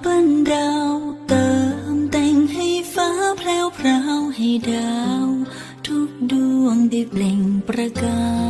คอยปั้นดาวเติมแต่งให้ฟ้าแพรวพราวให้ดาว ทุกดวงได้เปล่งประกาย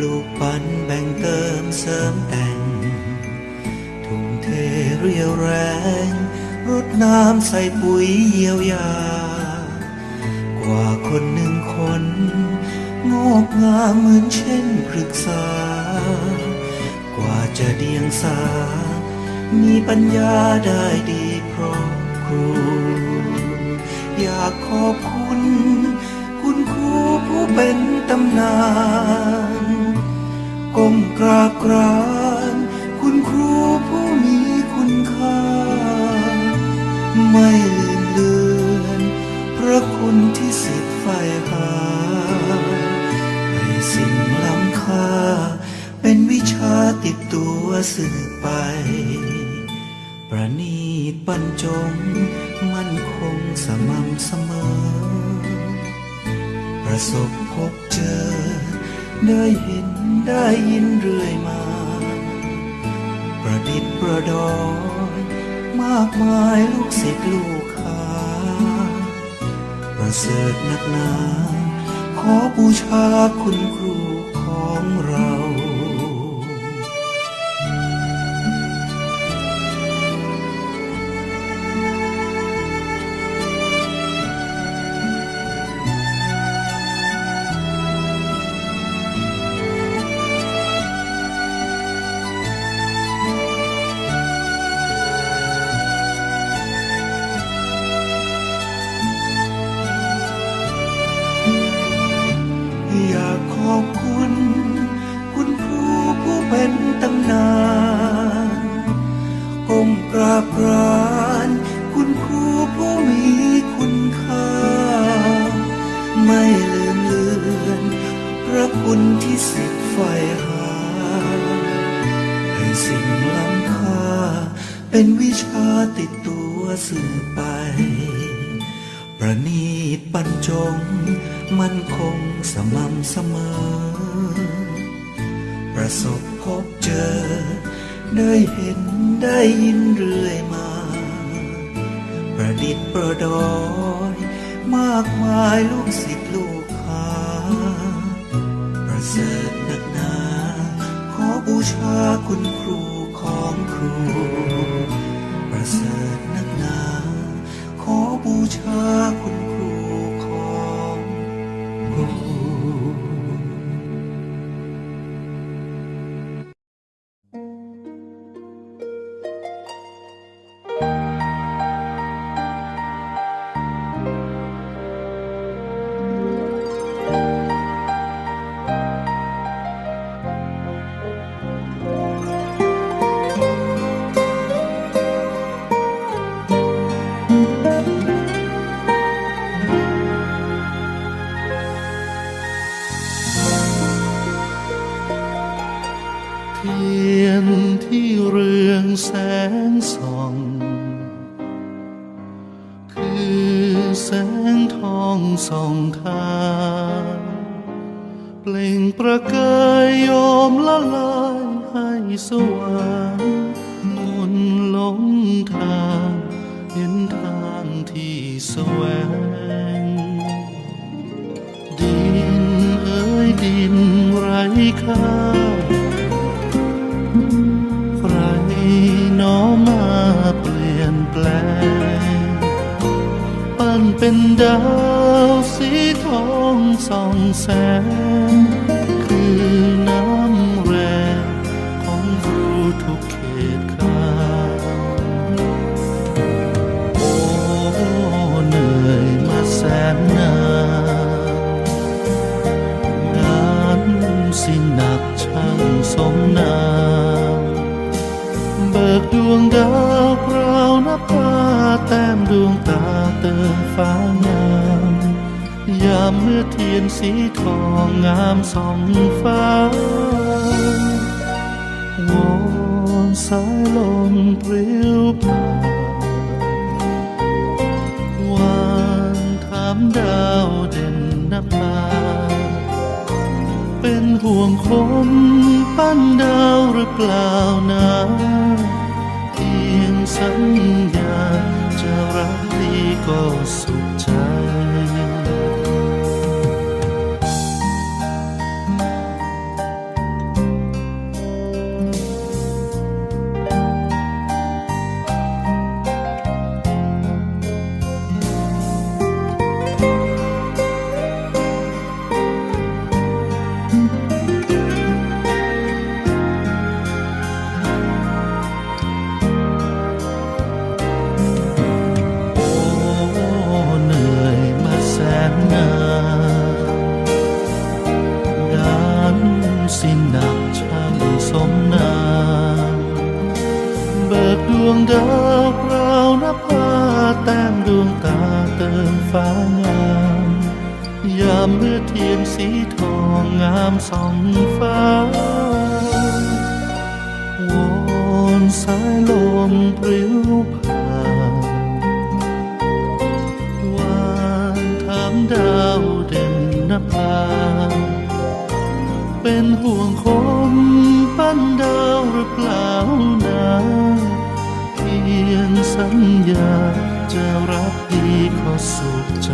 ปลูกปันแบ่งเติมเสริมแต่ง ทุ่มเทเรียวแรง รดน้ำใส่ปุ๋ยเยียวยา กว่าคนหนึ่งคน งอกงามเหมือนเช่นพฤกษา กว่าจะเดียงสา มีปัญญาได้ดีเพราะครู อยากขอบคุณ คุณครูผู้เป็นตำนาน กราบกรานคุณครูผู้มีคุณค่า ไม่ลืมเลือนพระคุณที่สิทธิ์ใฝ่หาให้สิ่งล้ำค่า เป็นวิชาติดตัวสืบไป ประนีตบรรจงมั่นคงสม่ำเสมอ ประสบพบเจอได้เห็น ได้ยินเรื่อยมา ประดิษฐ์ประดอย มากมายลูกศิษย์ลูกหาประเสริฐนักหนา ขอบูชาคุณครู ประสบพบเจอ ได้เห็นได้ยินเรื่อยมา ประดิษฐ์ประดอย มากมายลูกศิษย์ลูกหาประเสริฐนักหนา ขอบูชาคุณครูของครู ประเสริฐนักหนา ขอบูชาคุณ เป็นดาวสีทองส่องแสง คือน้ำแรงของครูทุกเขตขาโอ้เหนื่อยมาแสนนานงานสิหนักช่างสมนามเบิกดวงดาวพราวนับตาแต้มดวง ตาเติมฟ้างามยามเมื่อเทียนสีทองงามส่องฟ้าวอนสายลมพริ้วผ่านวานถามดาวเด่นนับตาเป็นห่วงคนปั้นดาวหรือเปล่านะ สิ้นหนักช่างสมนามเบิกดวงดาวคราวนภาแต้มดวงตาเติมฟ้างามยามเมื่อเทียนสีทองงามส่องฟ้าวอนสายลมปลิว ห่วงคนปั้นดาวหรือเปล่านะเพียงสัญญาจะรักดีขอสุขใจ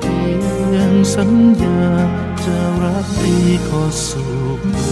เพียงสัญญาจะรักดีขอสุขใจ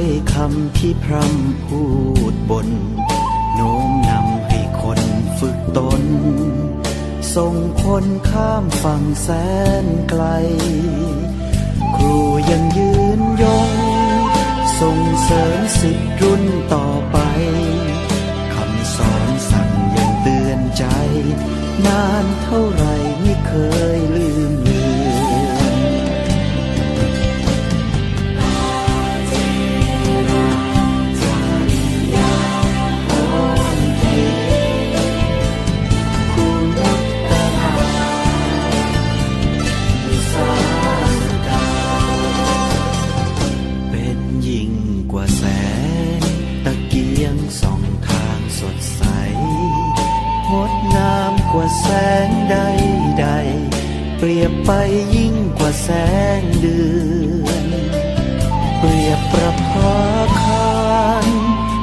อยคำที่พร่ำพูดบน โน้มนำให้คนฝึกตน ส่งคนข้ามฝั่งแสนไกล ครูยังยืนยง ส่งเสริมสิทธิรุ่นต่อไป คำสอนสั่งยังเตือนใจ นานเท่าไรไม่เคยลืม กว่าแสงตะเกียงส่องทางสดใสงดงามกว่าแสงใดใด เปรียบไปยิ่งกว่าแสงเดือน เปรียบประภาคาร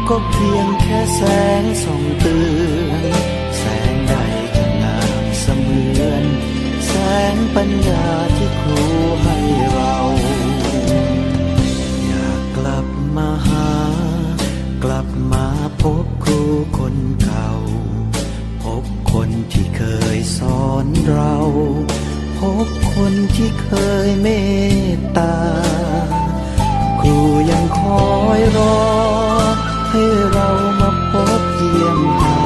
ก็เพียงแค่แสงส่องเตือนแสงใดจะงามเสมือน แสงปัญญาที่ครูให้เรา คนที่เคยเมตตา ครูยังคอยรอ ให้เรามาพบเยี่ยมหา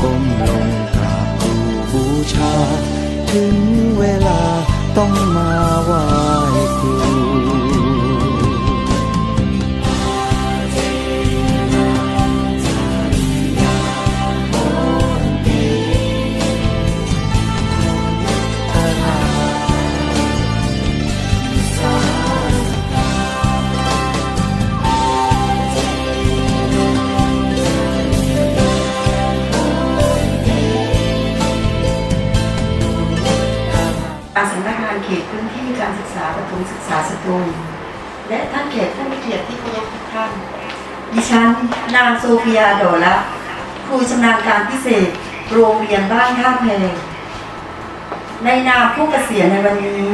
ก้มลงกราบครูบูชา ถึงเวลาต้องมา ฉัน นางโซเฟียโดละครูชำนาญการพิเศษ โรงเรียนบ้านท่าแพในนามผู้เกษียณในวันนี้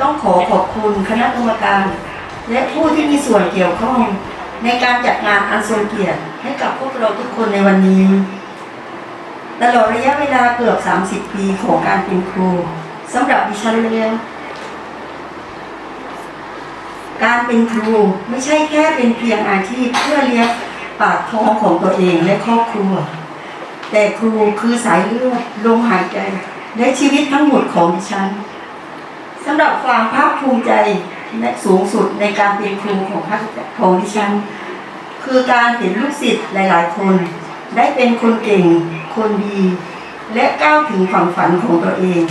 ต้องขอขอบคุณคณะกรรมการ และผู้ที่มีส่วนเกี่ยวข้อง ในการจัดงานอันทรงเกียรติให้กับพวกเราทุกคนในวันนี้ ตลอดระยะเวลาเกือบ 30 ปีของการเป็นครูสำหรับดิฉันแล้ว การเป็นครูไม่ใช่แค่เป็นเพียงอาชีพเพื่อเลี้ยงปากท้องของตัวเองและครอบครัว แต่ครูคือสายเลือดลมหายใจและชีวิตทั้งหมดของดิฉันสำหรับความภาคภูมิใจและสูงสุดในการเป็นครูของภาคของดิฉัน คือการเห็นลูกศิษย์หลาย ๆ คน ได้เป็นคนเก่ง คนดี และก้าวถึงฝั่งฝันของตัวเอง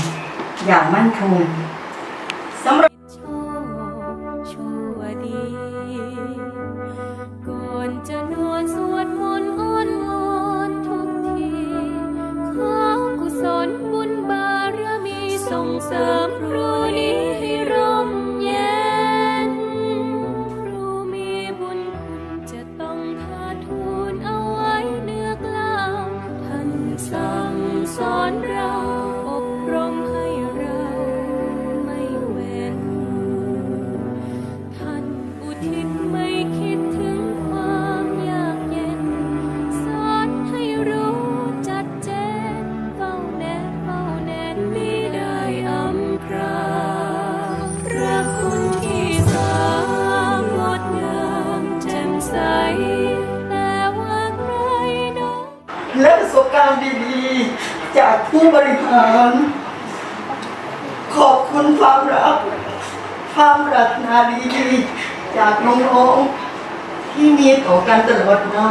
อย่างมั่นคงสำหรับ ผู้บริหาร ขอบคุณความรัก ความปรารถนาดีๆจากน้องๆที่มีต่อกันตลอดมา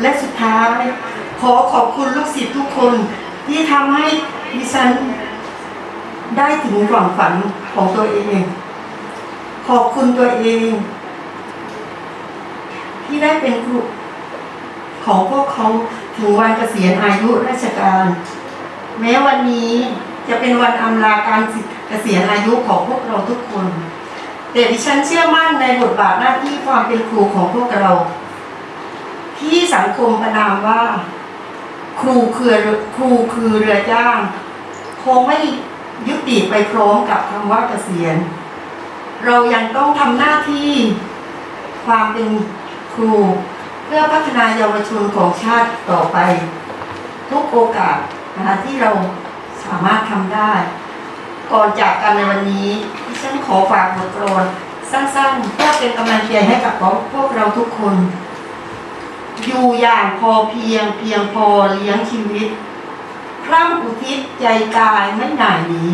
และสุดท้ายขอขอบคุณลูกศิษย์ทุกคนที่ทำให้ดิฉันได้ถึงความฝันของตัวเอง ขอบคุณตัวเอง ที่ได้เป็นครูของพวกเขาถึงวันเกษียณอายุราชการ แม้วันนี้จะเป็นวันอำลาการเกษียณอายุของพวกเราทุกคน แต่ดิฉันเชื่อมั่นในบทบาทหน้าที่ความเป็นครูของพวกเรา ที่สังคมประนามว่า ครูคือครูคือเรือจ้างคงไม่ยุติไปพร้อมกับคำว่าเกษียณ เรายังต้องทำหน้าที่ความเป็นครู เพื่อพัฒนาเยาวชนของชาติต่อไป ทุกโอกาส นะคะที่เราสามารถทำได้ ก่อนจากกันในวันนี้ที่ฉันขอฝากบทกลอนสั้นๆเพื่อเป็นกำลังใจให้กับพวกเราทุกคน อยู่อย่างพอเพียงเพียงพอเลี้ยงชีวิต พร่ำอุทิศใจกายไม่หน่ายหนี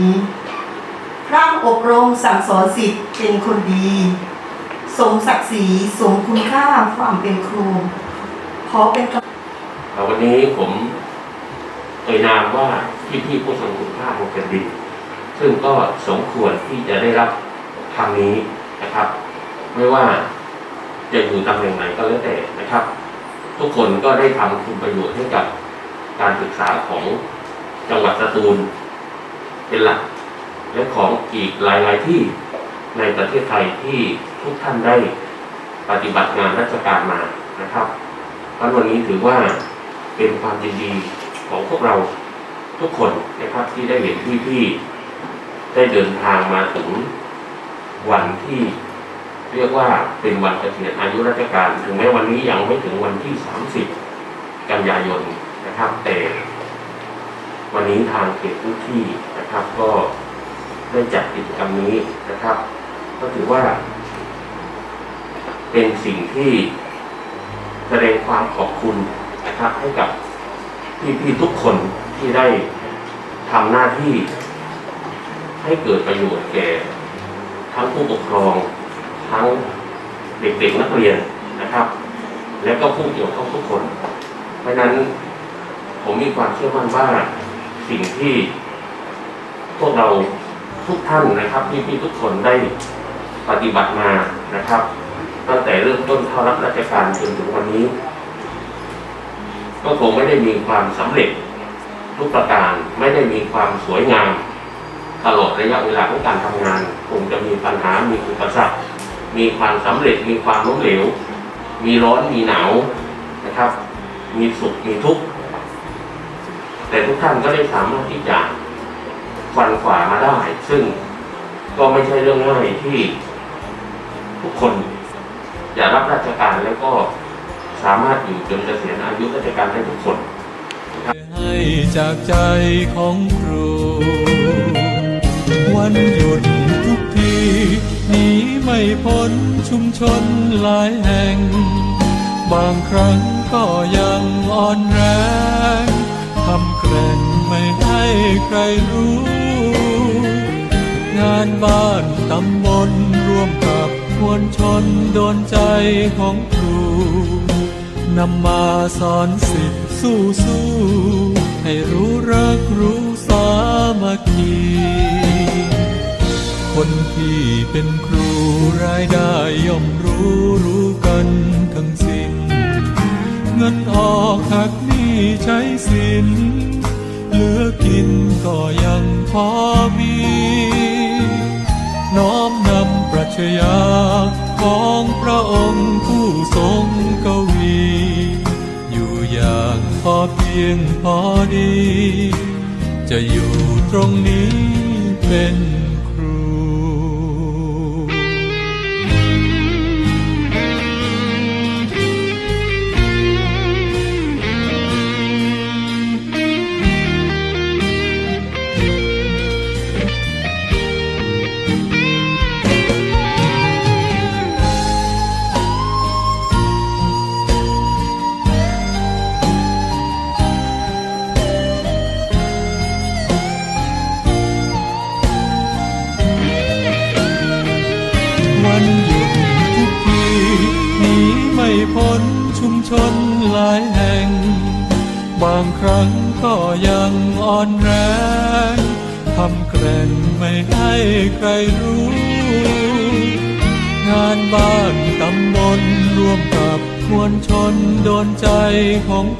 พร่ำอบรมสั่งสอนสิทธิ์เป็นคนดี สมศักดิ์ศรีสมคุณค่าความเป็นครู ขอเป็นวันนี้ผม ยนามว่าพี่ๆผู้ทรงคุณค่าของแผ่นดินซึ่งก็สมควรที่จะได้รับคำนี้นะครับ ไม่ว่าจะอยู่ตำแหน่งไหนก็แล้วแต่นะครับ ทุกคนก็ได้ทำคุณประโยชน์ให้กับการศึกษาของจังหวัดสตูล เป็นหลัก และของอีกหลาย ๆ ที่ในประเทศไทยที่ทุกท่านได้ปฏิบัติงานราชการมานะครับเพราะวันนี้ถือว่าเป็นความยินดี ของพวกเราทุกคนนะครับที่ได้เห็นพี่ๆได้เดินทางมาถึงวันที่เรียกว่าเป็นวันเกษียณอายุราชการ ถึงแม้วันนี้ยังไม่ถึงวันที่ 30 กันยายนนะครับ แต่ วันนี้ทางเขตพื้นที่นะครับ ก็ได้จัดกิจกรรมนี้นะครับ ก็ถือว่า เป็นสิ่งที่แสดงความขอบคุณนะครับให้กับ พี่ๆทุกคนที่ได้ทำหน้าที่ให้เกิดประโยชน์แก่ทั้งผู้ปกครอง ทั้งเด็กๆนักเรียนนะครับ และก็ผู้เกี่ยวข้องทุกคน เพราะฉะนั้นผมมีความเชื่อมั่นว่าสิ่งที่พวกเราทุกท่านนะครับพี่ๆทุกคนได้ปฏิบัติมานะครับ ตั้งแต่เริ่มต้นเข้ารับราชการจนถึงวันนี้ ก็คงไม่ได้มีความสำเร็จทุกประการไม่ได้มีความสวยงาม ตลอดระยะเวลาของการทำงานคงจะมีปัญหามีอุปสรรคมีความสำเร็จมีความล้มเหลว มีร้อนมีหนาวนะครับ มีสุขมีทุกข์แต่ทุกท่านก็ได้สามารถที่จะฟันฝ่ามาได้ ซึ่งก็ไม่ใช่เรื่องง่ายที่ทุกคนจะรับราชการแล้วก็ สามารถอยู่จนเกษียณอายุราชการได้ทุกคนให้จากใจของครู วันหยุดทุกทีหนีไม่พ้นชุมชนหลายแห่ง บางครั้งก็ยังอ่อนแรงทำแกร่งไม่ให้ใครรู้ งานบ้านตำบลร่วมกับมวลชนโดนใจของครู นำมาสอนสิทธิสู้สู้ให้รู้รักรู้สามัคคีคนที่เป็นครูรายได้ย่อมรู้รู้กันทั้งสิ้น เงินออกหักนี้ใช้สินเหลือกินก็ยังพอมี น้อมนำปรัชญาของพระองค์ผู้ทรง พอเพียงพอดี จะอยู่ตรงนี้เป็น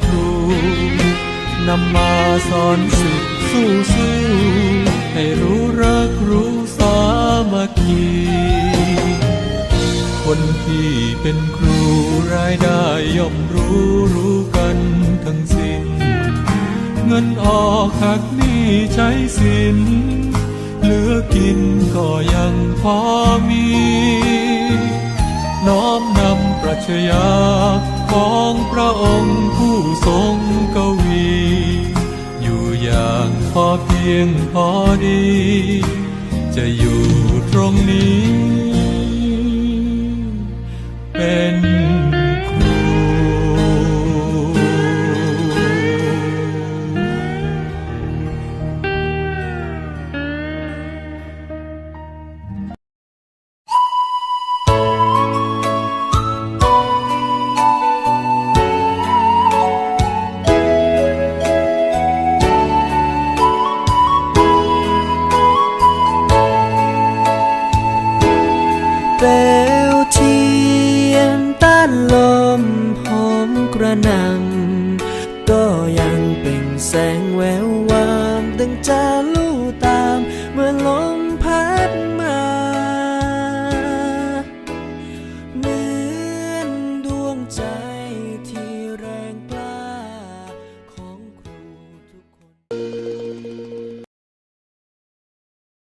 ครูนำมาสอนสิทธิสู้สู้ให้รู้รักรู้สามัคคีคนที่เป็นครูรายได้ย่อมรู้รู้กันทั้งสิ้น เงินออกหักหนี้ใช้สิน เหลือกินก็ยังพอมี น้อมนำปรัชญา ของพระองค์ผู้ทรงกวี อยู่อย่างพอเพียงพอดี จะอยู่ตรงนี้ เป็น